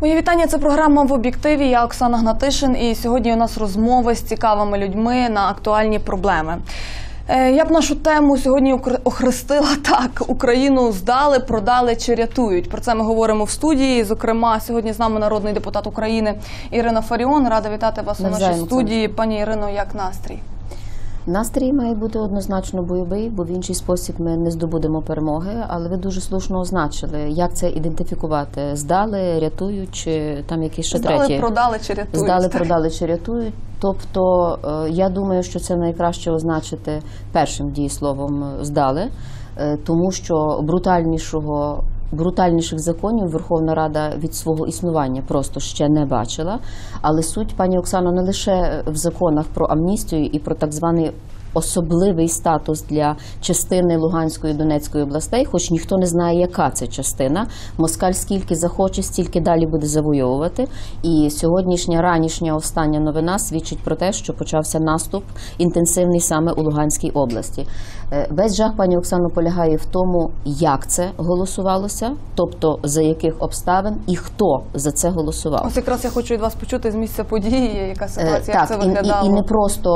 Мої вітання. Це програма в об'єктиві. Я Оксана Гнатишин. І сьогодні у нас розмови з цікавими людьми на актуальні проблеми. Е, Я б нашу тему сьогодні охрестила так: Україну здали, продали чи рятують. Про це ми говоримо в студії. Зокрема, сьогодні з нами народний депутат України Ірина Фаріон. Рада вітати вас у нашій студії. Пані Ірино, як настрій? Настрій має бути однозначно бойовий, бо в інший спосіб ми не здобудемо перемоги. Але ви дуже слушно означили, як це ідентифікувати. Здали, рятують, чи там якісь ще Здали, треті. продали чи рятують? Здали, продали чи рятують. Тобто е, я думаю, що це найкраще означити першим дієсловом здали, е, тому що брутальнішого. Брутальніших законів Верховна Рада від свого існування просто ще не бачила. Але суть, пані Оксано, не лише в законах про амністію і про так званий особливий статус для частини Луганської і Донецької областей, хоч ніхто не знає, яка це частина. Москаль скільки захоче, стільки далі буде завойовувати. І сьогоднішня ранішня остання новина свідчить про те, що почався наступ інтенсивний саме у Луганській області. Е, Весь жах, пані Оксано, полягає в тому, як це голосувалося, тобто за яких обставин і хто за це голосував. Ось якраз я хочу від вас почути з місця події, яка ситуація, Е, як це і, виглядало. і, і не просто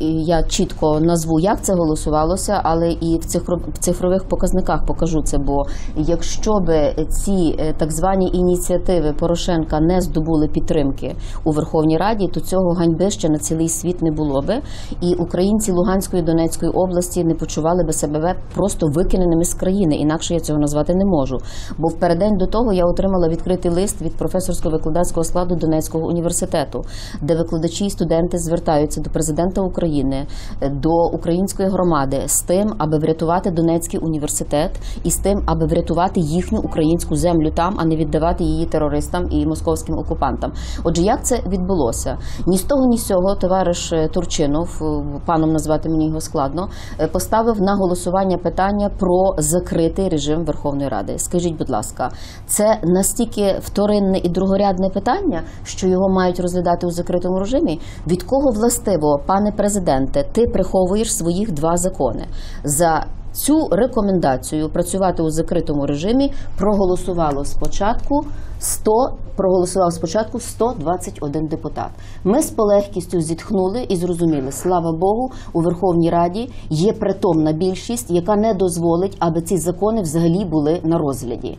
е, я чітко назву, як це голосувалося, але і в цифро- в цифрових показниках покажу це. Бо якщо би ці е, так звані ініціативи Порошенка не здобули підтримки у Верховній Раді, то цього ганьби ще на цілий світ не було би. І українці Луганської Донецької області не почували би себе просто викиненими з країни. Інакше я цього назвати не можу. Бо в переддень до того я отримала відкритий лист від професорсько-викладацького складу Донецького університету, де викладачі і студенти звертаються до президента України, е, до української громади з тим, аби врятувати Донецький університет і з тим, аби врятувати їхню українську землю там, а не віддавати її терористам і московським окупантам. Отже, як це відбулося? Ні з того, ні з цього товариш е, Турчинов, е, паном назвати мені його складно, е, поставив на голосування питання про закритий режим Верховної Ради. Скажіть, будь ласка, це настільки вторинне і другорядне питання, що його мають розглядати у закритому режимі? Від кого властиво, пане президенте, ти приховуєш своїх два закони за Цю рекомендацію працювати у закритому режимі проголосувало спочатку 100, проголосував спочатку 121 депутат. Ми з полегкістю зітхнули і зрозуміли, слава Богу, у Верховній Раді є притомна більшість, яка не дозволить, аби ці закони взагалі були на розгляді.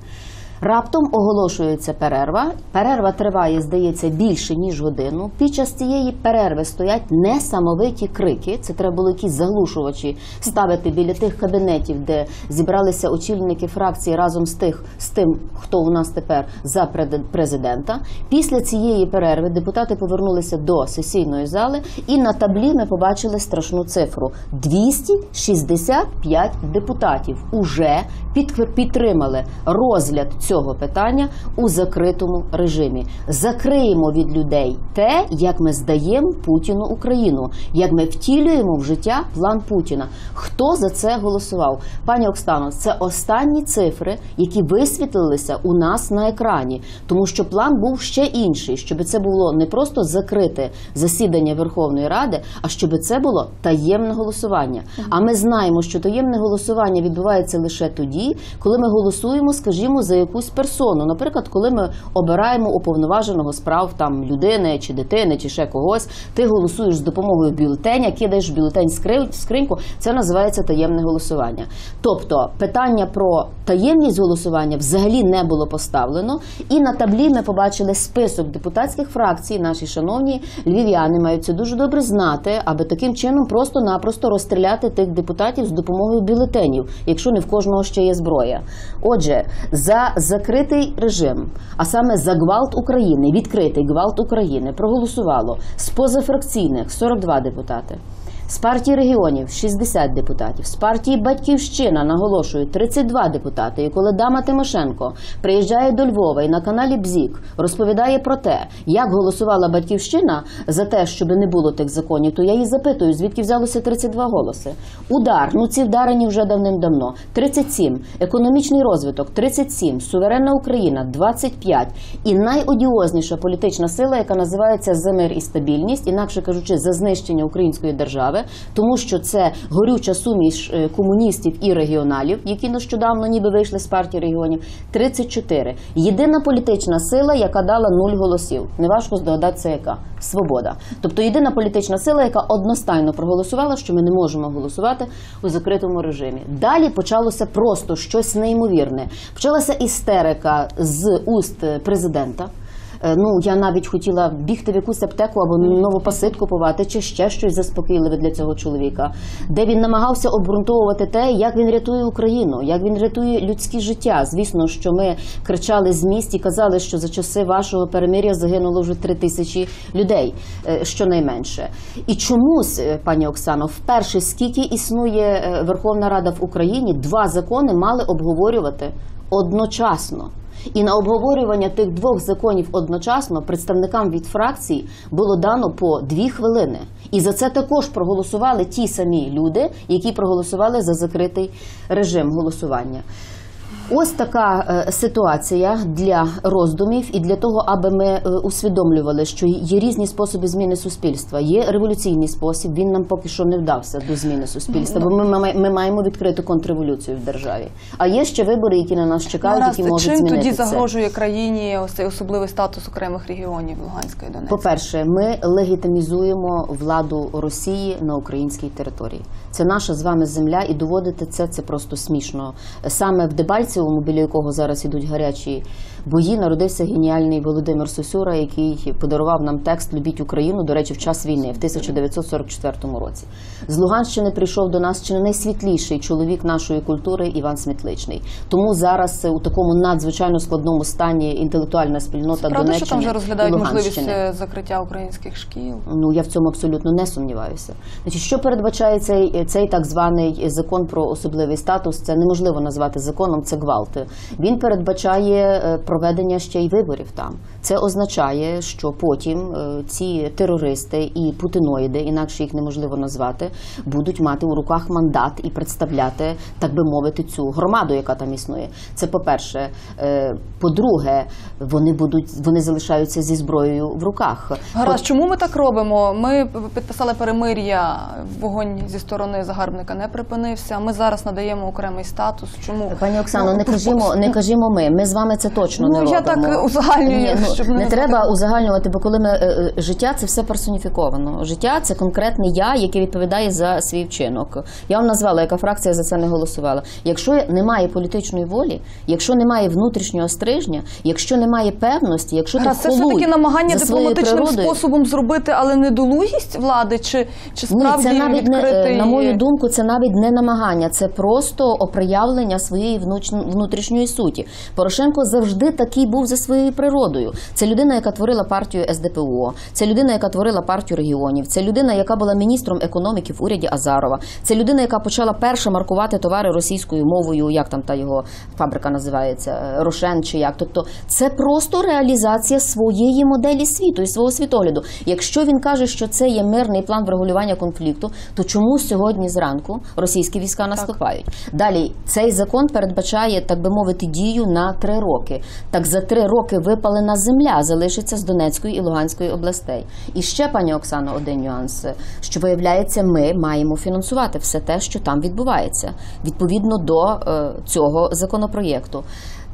Раптом оголошується перерва. Перерва триває, здається, більше ніж годину. Під час цієї перерви стоять несамовиті крики. Це треба було якісь заглушувачі ставити біля тих кабінетів, де зібралися очільники фракції разом з тих з тим, хто у нас тепер за президента. Після цієї перерви депутати повернулися до сесійної зали, і на таблі ми побачили страшну цифру: 265 депутатів уже під- підтримали розгляд цього питання у закритому режимі. Закриємо від людей те, як ми здаємо Путіну Україну, як ми втілюємо в життя план Путіна. Хто за це голосував? Пані Оксано, це останні цифри, які висвітлилися у нас на екрані, тому що план був ще інший, щоб це було не просто закрите засідання Верховної Ради, а щоб це було таємне голосування. А ми знаємо, що таємне голосування відбувається лише тоді, коли ми голосуємо, скажімо, за якусь персону. Наприклад, коли ми обираємо уповноваженого справ там людини чи дитини, чи ще когось, ти голосуєш з допомогою бюлетеня, кидаєш бюлетень в скриньку. Це називається таємне голосування. Тобто питання про таємність голосування взагалі не було поставлено. І на таблі ми побачили список депутатських фракцій. Наші шановні львів'яни мають це дуже добре знати, аби таким чином просто-напросто розстріляти тих депутатів з допомогою бюлетенів, якщо не в кожного ще є зброя. Отже, за закритий режим, а саме за гвалт України, відкритий гвалт України, проголосувало з позафракційних 42 депутати. З партії регіонів 60 депутатів, з партії Батьківщина наголошую 32 депутати. І коли дама Тимошенко приїжджає до Львова і на каналі Бзік розповідає про те, як голосувала Батьківщина за те, щоб не було тих законів, то я її запитую, звідки взялося 32 голоси. Удар, ну ці вдарені вже давним-давно. 37. Економічний розвиток 37. Суверенна Україна 25. І найодіозніша політична сила, яка називається за мир і стабільність, інакше кажучи, за знищення української держави. Держави, тому що це горюча суміш е, комуністів і регіоналів, які нещодавно ніби вийшли з партії регіонів. 34. Єдина політична сила, яка дала нуль голосів. Неважко здогадатися, яка свобода. Тобто єдина політична сила, яка одностайно проголосувала, що ми не можемо голосувати у закритому режимі. Далі почалося просто щось неймовірне. Почалася істерика з уст президента. Е, Ну, я навіть хотіла бігти в якусь аптеку або новопосит купувати, чи ще щось заспокійливе для цього чоловіка, де він намагався обґрунтовувати те, як він рятує Україну, як він рятує людські життя. Звісно, що ми кричали з міст і казали, що за часи вашого перемир'я загинуло вже три тисячі людей, е, щонайменше. І чомусь, е, пані Оксано, вперше скільки існує Верховна Рада в Україні, два закони мали обговорювати одночасно. І на обговорювання тих двох законів одночасно представникам від фракції було дано по дві хвилини. І за це також проголосували ті самі люди, які проголосували за закритий режим голосування. Ось така е, ситуація для роздумів і для того, аби ми е, усвідомлювали, що є різні способи зміни суспільства. Є революційний спосіб. Він нам поки що не вдався до зміни суспільства, бо ми, ми, ми маємо відкриту контрреволюцію в державі. А є ще вибори, які на нас чекають, Гаразд, які можуть чим змінити тоді це. загрожує країні ось цей особливий статус окремих регіонів Луганської Донецької? По-перше, ми легітимізуємо владу Росії на українській території. Це наша з вами земля, і доводити це це просто смішно. Саме в Дебальцевому, біля якого зараз ідуть гарячі бої, народився геніальний Володимир Сосюра, який подарував нам текст Любіть Україну, до речі, в час війни в 1944 році. З Луганщини прийшов до нас чи не найсвітліший чоловік нашої культури Іван Смітличний. Тому зараз у такому надзвичайно складному стані інтелектуальна спільнота Правда, Донеччини що там вже розглядають можливість е, закриття українських шкіл? Ну я в цьому абсолютно не сумніваюся. Значить, що передбачає цей, цей так званий закон про особливий статус? Це неможливо назвати законом, це гвалт. Він передбачає е, проведення ще й виборів там. Це означає, що потім е, ці терористи і путиноїди, інакше їх неможливо назвати, будуть мати у руках мандат і представляти, так би мовити, цю громаду, яка там існує. Це по-перше. Е, По-друге, вони будуть вони залишаються зі зброєю в руках. Гаразд, чому ми так робимо? Ми підписали перемир'я, вогонь зі сторони загарбника не припинився. Ми зараз надаємо окремий статус. Чому Пані Оксано, Ну, не кажімо, не кажімо ми. Ми з вами це точно Ну, не я робимо. так узагальнюю, Ні, ну, щоб не, не треба узагальнювати, бо коли ми е, е, життя це все персоніфіковано. Життя це конкретний я, який відповідає за свій вчинок. Я вам назвала, яка фракція за це не голосувала. Якщо немає політичної волі, якщо немає внутрішнього стрижня, якщо немає певності, якщо ти це все холуй таки намагання дипломатичним природою, способом зробити, але недолугість влади, чи, чи Ні, справді це навіть не відкритий... е, на мою думку, це навіть не намагання, це просто оприявлення своєї внутрішньої суті. Порошенко завжди такий був за своєю природою. Це людина, яка творила партію СДПО, це людина, яка творила партію регіонів, це людина, яка була міністром економіки в уряді Азарова. Це людина, яка почала перша маркувати товари російською мовою, як там та його фабрика називається, е, Рошен чи як. Тобто, це просто реалізація своєї моделі світу і свого світогляду. Якщо він каже, що це є мирний план врегулювання конфлікту, то чому сьогодні зранку російські війська наступають? Далі цей закон передбачає, так би мовити, дію на три роки. Так за три роки випалена земля залишиться з Донецької і Луганської областей. І ще, пані Оксано, один нюанс, що виявляється, ми маємо фінансувати все те, що там відбувається, відповідно до е, цього законопроєкту.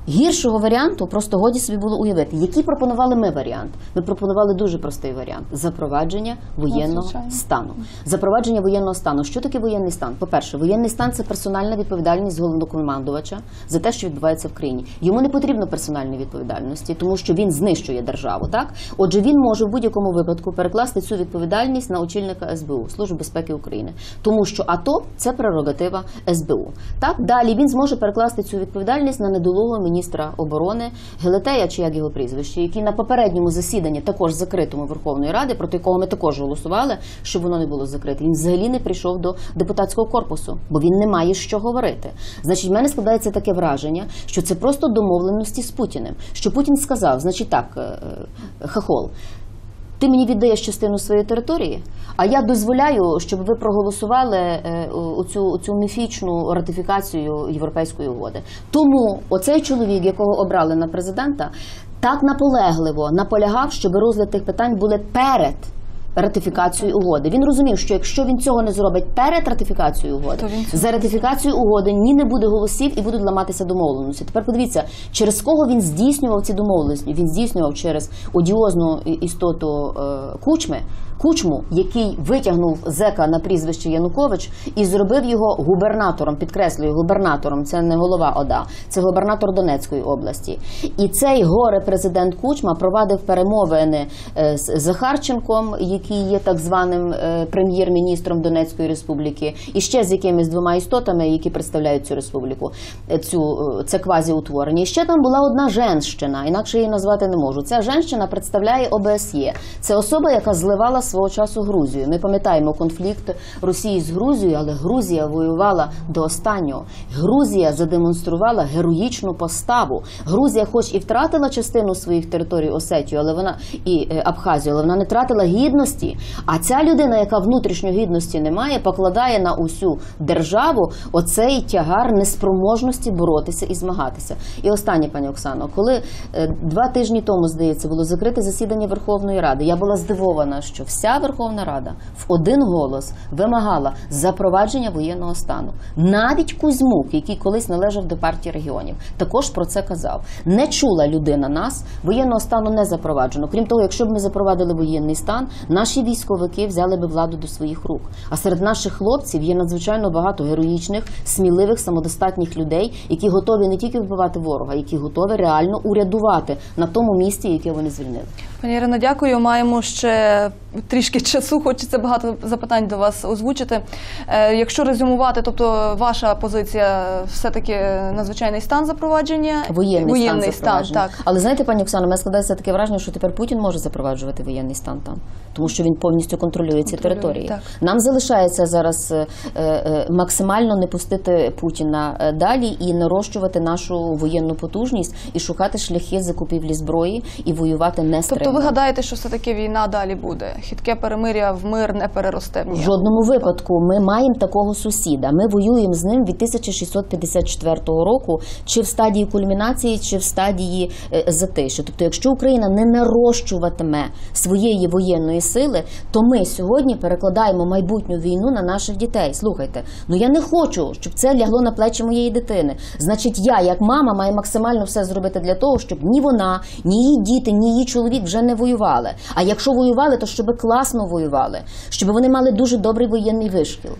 Гіршого варіанту просто годі собі було уявити. Який пропонували ми варіант? Ми пропонували дуже простий варіант запровадження воєнного звичайно. стану. Запровадження воєнного стану. Що таке воєнний стан? По-перше, воєнний стан це персональна відповідальність головнокомандувача за те, що відбувається в країні. Йому не потрібно персональної відповідальності, тому що він знищує державу. Так, отже, він може в будь-якому випадку перекласти цю відповідальність на очільника СБУ Служби безпеки України, тому що АТО це прерогатива СБУ. Так далі він зможе перекласти цю відповідальність на недолугого міністра оборони Гелетея, чи як його прізвище, який на попередньому засіданні, також закритому Верховної Ради, проти якого ми також голосували, щоб воно не було закрите. Він взагалі не прийшов до депутатського корпусу, бо він не має що говорити. Значить, в мене складається таке враження, що це просто домовленості з Путіним. Що Путін сказав, значить так, е, е, хахол. Ти мені віддаєш частину своєї території, а я дозволяю, щоб ви проголосували оцю, оцю, цю міфічну ратифікацію європейської угоди. Тому оцей чоловік, якого обрали на президента, так наполегливо наполягав, щоб розгляд тих питань були перед ратифікацію угоди. Він розумів, що якщо він цього не зробить перед ратифікацією угоди, за ратифікацію угоди ні не буде голосів і будуть ламатися домовленості. Тепер подивіться, через кого він здійснював ці домовленості. Він здійснював через одіозну істоту е, кучми. Кучму, який витягнув зека на прізвище Янукович і зробив його губернатором, підкреслюю, губернатором. Це не голова ОДА, це губернатор Донецької області. І цей горе президент Кучма провадив перемовини е, з Захарченком, який є так званим е, прем'єр-міністром Донецької республіки, і ще з якимись двома істотами, які представляють цю республіку, е, цю е, це квазіутворення. І ще там була одна женщина, інакше її назвати не можу. Ця женщина представляє ОБСЄ. Це особа, яка зливала свого часу Грузію. Ми пам'ятаємо конфлікт Росії з Грузією, але Грузія воювала до останнього. Грузія задемонструвала героїчну поставу. Грузія, хоч і втратила частину своїх територій Осетію, але вона і Абхазію, але вона не втратила гідності. А ця людина, яка внутрішньої гідності не має, покладає на усю державу оцей тягар неспроможності боротися і змагатися. І останнє, пані Оксано, коли е, два тижні тому, здається, було закрите засідання Верховної Ради, я була здивована, що вся Верховна Рада в один голос вимагала запровадження воєнного стану. Навіть Кузьмук, який колись належав до партії регіонів, також про це казав. Не чула людина нас, воєнного стану не запроваджено. Крім того, якщо б ми запровадили воєнний стан, наші військовики взяли би владу до своїх рук. А серед наших хлопців є надзвичайно багато героїчних, сміливих, самодостатніх людей, які готові не тільки вбивати ворога, які готові реально урядувати на тому місці, яке вони звільнили. Пані Ірино, дякую. Маємо ще трішки часу. Хочеться багато запитань до вас озвучити. Е, якщо резюмувати, тобто ваша позиція все-таки надзвичайний стан запровадження, Воєнний, стан запроваджений. так. Але знаєте, пані Оксано, мене складається таке враження, що тепер Путін може запроваджувати воєнний стан там, тому що він повністю контролює ці Контролює, території. так. Нам залишається зараз е, е, максимально не пустити Путіна е, далі і нарощувати нашу воєнну потужність і шукати шляхи закупівлі зброї і воювати не Тобто ви гадаєте, що все-таки війна далі буде? Хитке перемиря в мир не переросте в жодному випадку ми маємо такого сусіда. Ми воюємо з ним від 1654 року, чи в стадії кульмінації, чи в стадії е, затиші. Тобто, якщо Україна не нарощуватиме своєї воєнної сили, то ми сьогодні перекладаємо майбутню війну на наших дітей. Слухайте, ну я не хочу, щоб це лягло на плечі моєї дитини. Значить, я, як мама, маю максимально все зробити для того, щоб ні вона, ні її діти, ні її чоловік вже не воювали. А якщо воювали, то щоб класно воювали, щоб вони мали дуже добрий воєнний вишкіл.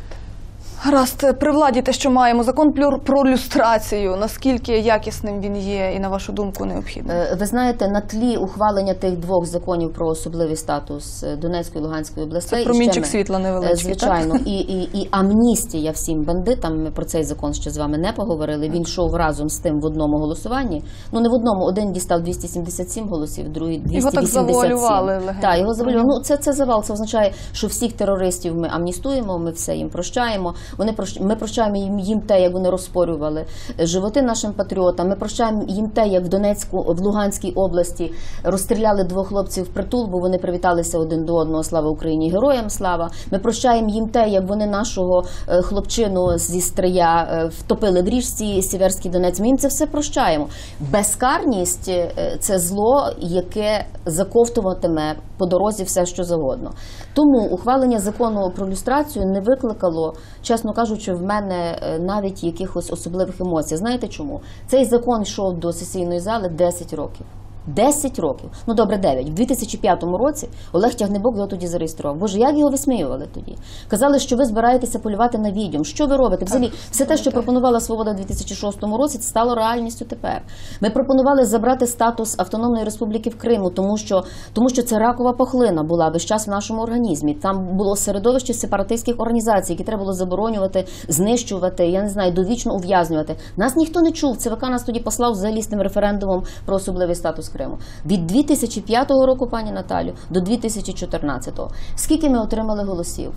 Гаразд, при владі те, що маємо закон про люстрацію. Наскільки якісним він є, і на вашу думку необхідним? Е, Ви знаєте, на тлі ухвалення тих двох законів про особливий статус е, Донецької і Луганської областей Це промінчик світла невеличкий, Е, звичайно, і, і, і амністія всім бандитам. Ми про цей закон ще з вами не поговорили. Він йшов разом з тим в одному голосуванні. Ну не в одному, один дістав 277 голосів, другий 287. Його так завуалювали легенько. Так, його завалювали. Ну це, це завал. Це означає, що всіх терористів ми амністуємо, ми все їм прощаємо. Вони ми прощаємо їм, те, як вони розпорювали е, животи нашим патріотам. Ми прощаємо їм те, як в Донецьку, в Луганській області розстріляли двох хлопців в притул, бо вони привіталися один до одного. Слава Україні, героям слава. Ми прощаємо їм те, як вони нашого е, хлопчину зі стрия е, втопили в річці Сіверський Донець. Ми їм це все прощаємо. Безкарність це зло, яке заковтуватиме по дорозі все, що завгодно. Тому ухвалення закону про люстрацію не викликало, чесно кажучи, в мене е, навіть якихось особливих емоцій. Знаєте чому? Цей закон йшов до сесійної зали 10 років. 10 років. Ну добре, 9. В 2005 році Олег Тягнебок його тоді зареєстрував. Боже, як його висміювали тоді? Казали, що ви збираєтеся полювати на відьом. Що ви робите? Взагалі, все те, що пропонувала свобода в 2006 році, це стало реальністю тепер. Ми пропонували забрати статус автономної республіки в Криму, тому що тому що це ракова похлина була весь час в нашому організмі. Там було середовище сепаратистських організацій, які треба було заборонювати, знищувати. Я не знаю, довічно ув'язнювати. Нас ніхто не чув. ЦВК нас тоді послав взагалі з тим референдумом про особливий статус Криму. Від 2005 року, пані Наталю, до 2014. Скільки ми отримали голосів?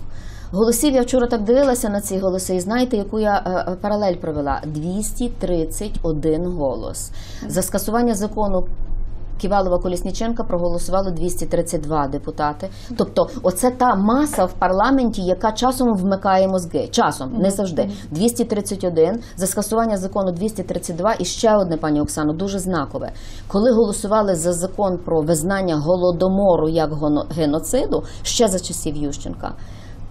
Голосів я вчора так дивилася на ці голоси, і знаєте, яку я е, е, паралель провела? 231 голос. За скасування закону Ківалова Колісніченка проголосувало 232 депутати. Тобто, оце та маса в парламенті, яка часом вмикає мозги. Часом, не завжди. 231, за скасування закону 232 і ще одне, пані Оксано, дуже знакове. Коли голосували за закон про визнання голодомору як геноциду, ще за часів Ющенка,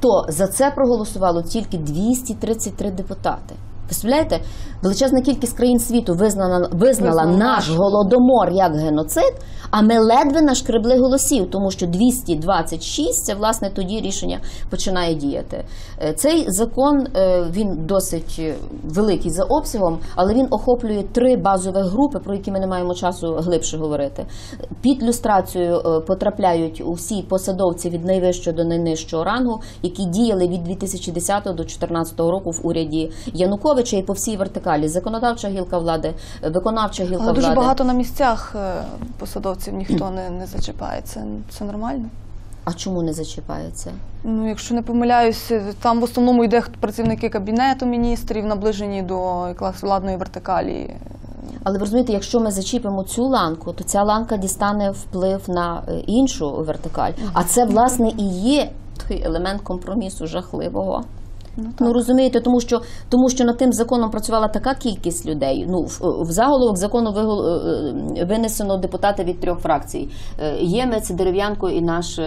то за це проголосувало тільки 233 депутати. Представляєте, величезна кількість країн світу визнала, визнала наш голодомор як геноцид, а ми ледве нашкребли голосів, тому що 226 це власне тоді рішення починає діяти. Е, Цей закон е, він досить е, великий за обсягом, але він охоплює три базові групи, про які ми не маємо часу глибше говорити. Під люстрацію потрапляють усі посадовці від найвищого до найнижчого рангу, які діяли від 2010 до 2014 року в уряді Януковича і по всій вертикалі. Законодавча гілка влади, е, виконавча гілка Але дуже багато на місцях е, посадовців ніхто не, не зачіпає. Це, нормально. А чому не зачіпається? Ну, якщо не помиляюсь, там в основному йде працівники кабінету міністрів, наближені до якраз владної вертикалі. Але ви розумієте, якщо ми зачіпимо цю ланку, то ця ланка дістане вплив на е, іншу вертикаль. А це власне і є той елемент компромісу жахливого. Ну, розумієте, тому що тому що над тим законом працювала така кількість людей. Ну в, в заголовок закону е, е, винесено депутати від трьох фракцій: Е, Ємець, Дерев'янко і наш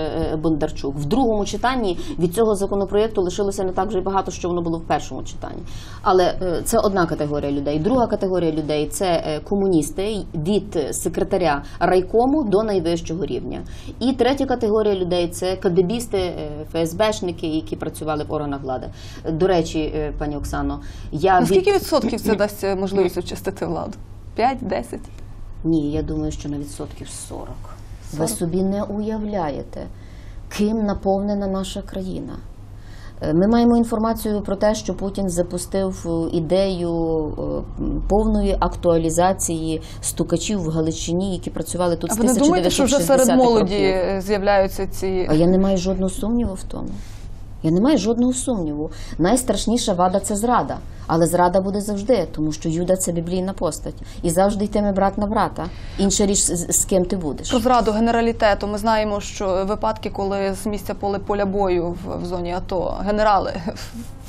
Бондарчук. В другому читанні від цього законопроєкту лишилося не так вже багато, що воно було в першому читанні. Але це одна категорія людей. Друга категорія людей це комуністи від секретаря райкому до найвищого рівня. І третя категорія людей це кадебісти, ФСБшники, які працювали в органах влади. До речі, е, пані Оксано, я На скільки від... відсотків це дасть е, можливість очистити владу? 5-10? ні, я думаю, що на відсотків 40. Ви собі не уявляєте, ким наповнена наша країна. Е, Ми маємо інформацію про те, що Путін запустив ідею повної актуалізації стукачів в Галичині, які працювали тут А з ви не думаєте, що вже серед молоді років. з'являються ці А я не маю жодного сумніву в тому. Я не маю жодного сумніву. Найстрашніша вада це зрада. Але зрада буде завжди, тому що Юда це біблійна постать. І завжди йтиме брат на брата. Інша річ, з, ким ти будеш. про зраду генералітету? Ми знаємо, що випадки, коли з місця поле поля бою в, в зоні АТО генерали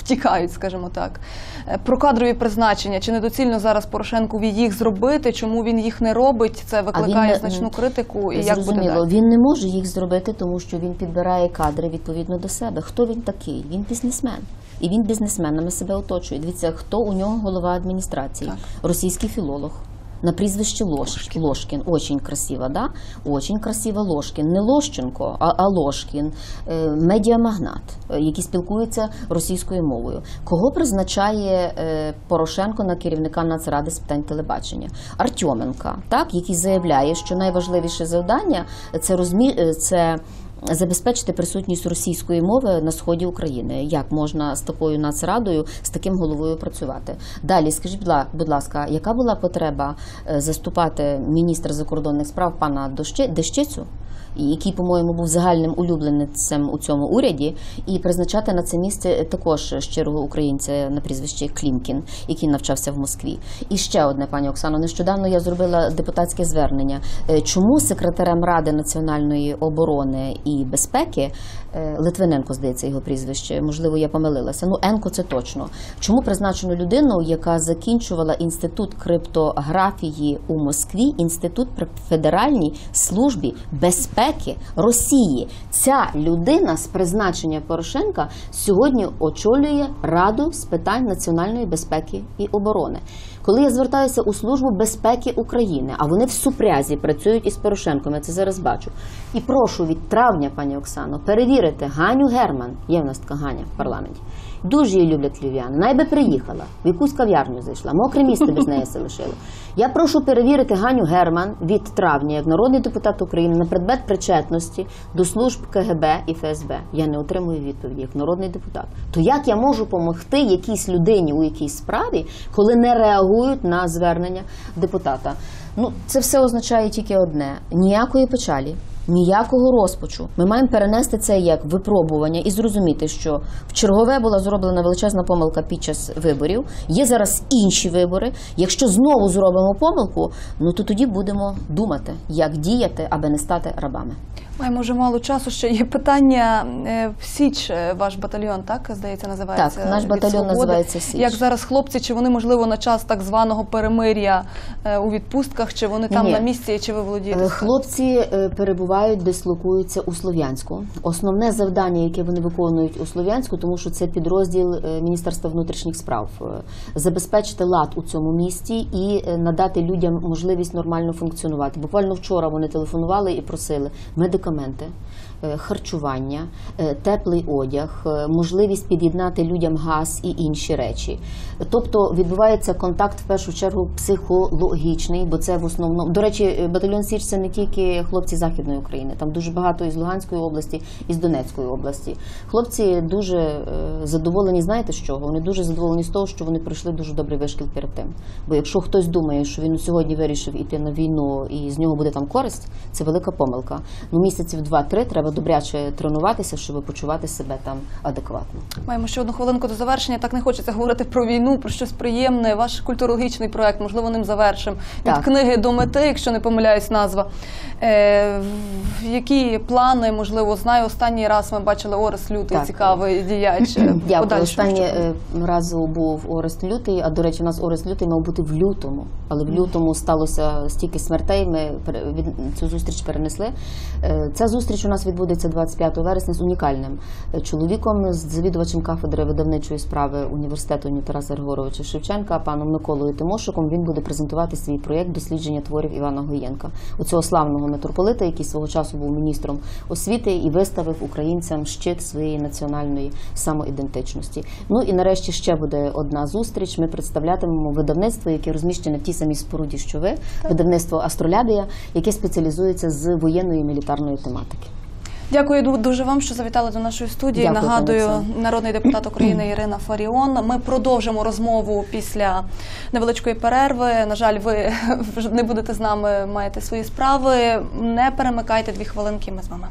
втікають, скажімо так. Е, Про кадрові призначення. Чи недоцільно зараз Порошенкові їх зробити? Чому він їх не робить? Це викликає він, значну критику. І як буде Зрозуміло, далі? він не може їх зробити, тому що він підбирає кадри відповідно до себе. Хто він такий? Він бізнесмен. І він бізнесменами себе оточує. Дивіться, хто у нього голова адміністрації? Так. Російський філолог. На прізвище Лош, Ложкін. Очень красиво, да? Очень красиво Ложкін. Не Лощенко, а, а Ложкін. Е, медіамагнат, е, який спілкується російською мовою. Кого призначає е, Порошенко на керівника Нацради з питань телебачення? Артьоменка, так, який заявляє, що найважливіше завдання це розмі... е, це забезпечити присутність російської мови на сході України. Як можна з такою нацрадою, з таким головою працювати? Далі скажіть, будь ласка, яка була потреба е, заступати міністра закордонних справ пана Дещицю? Який, по-моєму, був загальним улюбленцем у цьому уряді, і призначати на це місце також щирого українця на прізвище Клімкін, який навчався в Москві. І ще одне, пані Оксано, нещодавно я зробила депутатське звернення. Е, Чому секретарем Ради національної оборони і безпеки Литвиненко, здається, його прізвище, можливо, я помилилася. Ну, Енко це точно. Чому призначено людину, яка закінчувала інститут криптографії у Москві, інститут при Федеральній службі безпеки Росії? Ця людина з призначення Порошенка сьогодні очолює Раду з питань національної безпеки і оборони. Коли я звертаюся у службу безпеки України, а вони в супрязі працюють із Порошенком, я це зараз бачу. І прошу від травня, пані Оксано, перевірити Ганю Герман. Є в нас така Ганя в парламенті. Дуже її люблять львів'яни. Найби приїхала, в якусь кав'ярню зайшла, мокре місце без неї се лишило. Я прошу перевірити Ганю Герман від травня, як народний депутат України, на предмет причетності до служб КГБ і ФСБ. Я не отримую відповіді як народний депутат. То як я можу допомогти якійсь людині у якійсь справі, коли не реагують на звернення депутата? Ну, це все означає тільки одне: ніякої печалі, ніякого розпачу. Ми маємо перенести це як випробування і зрозуміти, що в чергове була зроблена величезна помилка під час виборів. Є зараз інші вибори. Якщо знову зробимо помилку, ну то тоді будемо думати, як діяти, аби не стати рабами. Маємо вже мало часу. Ще є питання е, в Січ, е, ваш батальйон, так здається, називається Так, наш батальйон називається «Січ». Як зараз хлопці, чи вони можливо на час так званого перемир'я е, у відпустках, чи вони там Ні. на місці, чи ви володієте? Е, Хлопці е, перебувають, дислокуються у Слов'янську. Основне завдання, яке вони виконують у Слов'янську, тому що це підрозділ е, Міністерства внутрішніх справ, е, забезпечити лад у цьому місті і е, надати людям можливість нормально функціонувати. Буквально вчора вони телефонували і просили медикаменти. Е, Харчування, е, теплий одяг, е, можливість під'єднати людям газ і інші речі. Тобто відбувається контакт в першу чергу психологічний, бо це в основному до речі, батальйон Січ це не тільки хлопці західної України, там дуже багато із Луганської області, із Донецької області. Хлопці дуже е, задоволені. Знаєте з чого? Вони дуже задоволені з того, що вони пройшли дуже добрий вишкіл перед тим. Бо якщо хтось думає, що він сьогодні вирішив іти на війну і з нього буде там користь, це велика помилка. Ну місяців два-три треба добряче тренуватися, щоб почувати себе там адекватно. Маємо ще одну хвилинку до завершення. Так не хочеться говорити про війну, про щось приємне. Ваш культурологічний проект, можливо, ним завершимо. Від Так. книги до мети, якщо не помиляюсь, назва. Е, які плани, можливо, знаю, останній раз ми бачили Орес Лютий, Так. цікавий діяч. Останнє що? е, був Орест Лютий, а до речі, у нас Орест Лютий мав бути в лютому. Але в лютому сталося стільки смертей. Ми цю зустріч перенесли. Е, Ця зустріч у нас відбудеться 25 вересня з унікальним е, чоловіком, з завідувачем кафедри видавничої справи університету імені Тараса Григоровича Шевченка, паном Миколою Тимошуком. Він буде презентувати свій проєкт дослідження творів Івана Гоєнка, у цього славного митрополита, який свого часу був міністром освіти і виставив українцям щит своєї національної самоідентичності. Ну і нарешті ще буде одна зустріч. Ми представлятимемо видавництво, яке розміщене в тій самій споруді, що ви, видавництво Астролябія, яке спеціалізується з воєнної і мілітарної тематики. Дякую дуже вам, що завітали до нашої студії. Дякую, Нагадую, народний депутат України Ірина Фаріон. Ми продовжимо розмову після невеличкої перерви. На жаль, ви вже не будете з нами, маєте свої справи. Не перемикайте дві хвилинки. Ми з вами.